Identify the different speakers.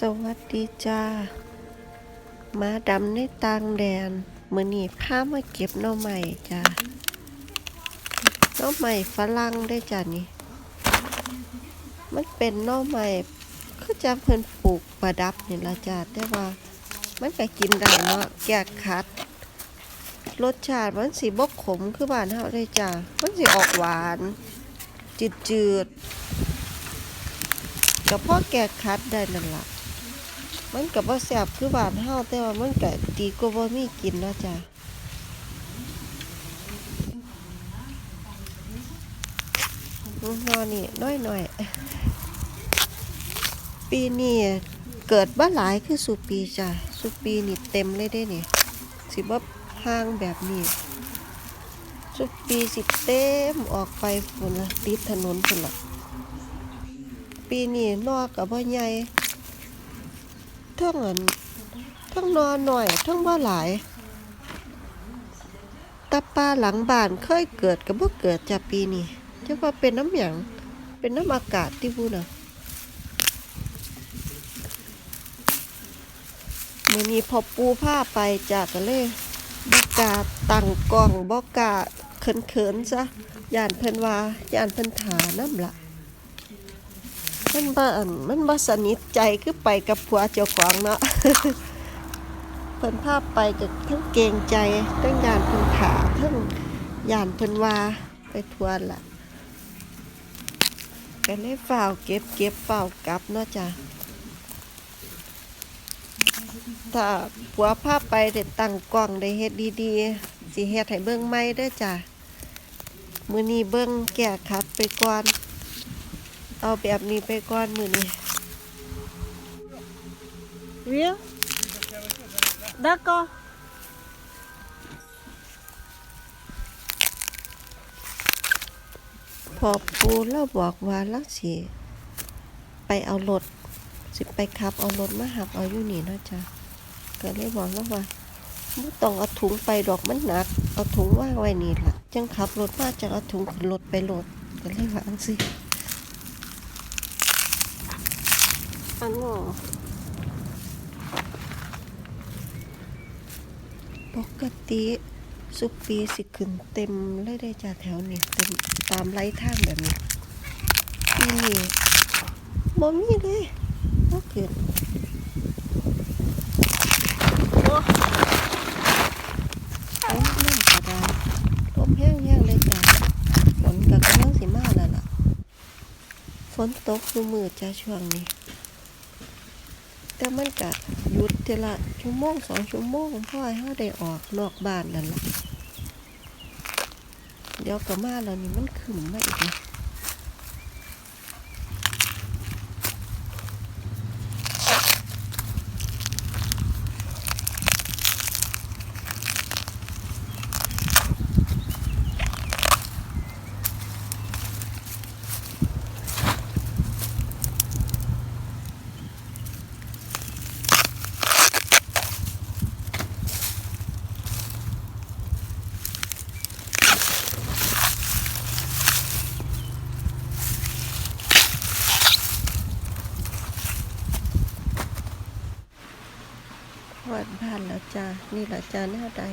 Speaker 1: สวัสดีจ้า มาดำในต่างแดนมื้อนี้พามาเก็บน่อใหม่จ้าน่อใหม่ฝรั่งได้จ้านี่ มันเป็นน่อใหม่คือจังเพิ่นปลูกประดับนี่ละจ้าแต่ว่ามันก็กินได้เนาะแก้คัด รสชาติมันสิบ่ขมคือบ้านเฮาได้จ้ามันสิออกหวาน จืดๆก็พ่อแก้คัดได้นั่นล่ะ มันก็บ่แซ่บคือบานเฮาแต่ว่ามันก็ดีกว่าบ่มีกินเนาะจ้ะนอนนี่น้อยหน่อยๆปีนี้เกิดบ่หลายคือสุปีจ้ะสุปีนี่เต็มเลยได้นี่สิบ่ห่างแบบนี้สุปีสิเต็มออกไปพุ่นละติดถนนพุ่นละปีนี้นอกกับบ่ใหญ่ ทั้งอันทั้งนอนหน่อย ทั้งว่าหลายตาปลาหลังบ้านเคยเกิดกับบ่เกิดจากปีนี้จะว่าเป็นน้ำหยังเป็นน้ำอากาศที่พูน่ะมื่อนี้พอปูผ้าไปจากกันเลยบกล้าตั้งกล้องบกล้าเขินเขินๆซะย่านเพิ่นว่าย่านเพิ่นถาน้ำละ มันบ่อันมันบ่สนิทใจคือไปกับผัวเจ้าของเนาะเพิ่นพาพไปก็ทั้งเกงใจทั้งยานเพิ่นขาทั้งยานเพิ่นว่าไปทวร์ล่ะก็เลยฝ้าวเก็บเก็บฝ้ากลับเนาะจ้ะถ้าผัวพาพไปได้ตั้งกล้องได้เฮ็ดดีๆสิเฮ็ดให้เบิ่งใหม่เด้อจ้ะมื้อนี้เบิ่งแก้ขัดไปก่อน เอาแบบนี้ไปก่อนมือนี้
Speaker 2: Viens. D'accord.
Speaker 1: พอปูเราบอกว่าเราสิไปเอารถสิไปขับเอารถมาหับเอาอยู่นี่เนาะจ้ะก็เลยบอกแล้วว่าไม่ต้องเอาถุงไปดอกมันหนัก เอาถุงว่างไว้นี่ล่ะจังขับรถมาจังเอาถุงขึ้นรถไปรถก็เลยว่าอังสิ อันว่าปกติสุปีสิขึ้นเต็มเลยได้จ้ะแถวนี้เต็มตามไล่ทางแบบนี้ปีนี้บ่มีเลยบ่ขึ้น
Speaker 2: โอ้
Speaker 1: โอ้นั่นกระดาษลมแห้งๆเลยจ้ะฝนก็กำลังสิมาแล้วล่ะฝนตกดูมือจ้ะช่วงนี้ แต่มันก็หยุดเทละชั่วโมงสองชั่วโมงพ่อให้เขาได้ออกนอกบ้านนั่นละเดี๋ยวก็มาแล้วนี่มันขึ้นมาอีกนะ วาดบ้านแล้วจ้านี่แหละจ้าหน้าใด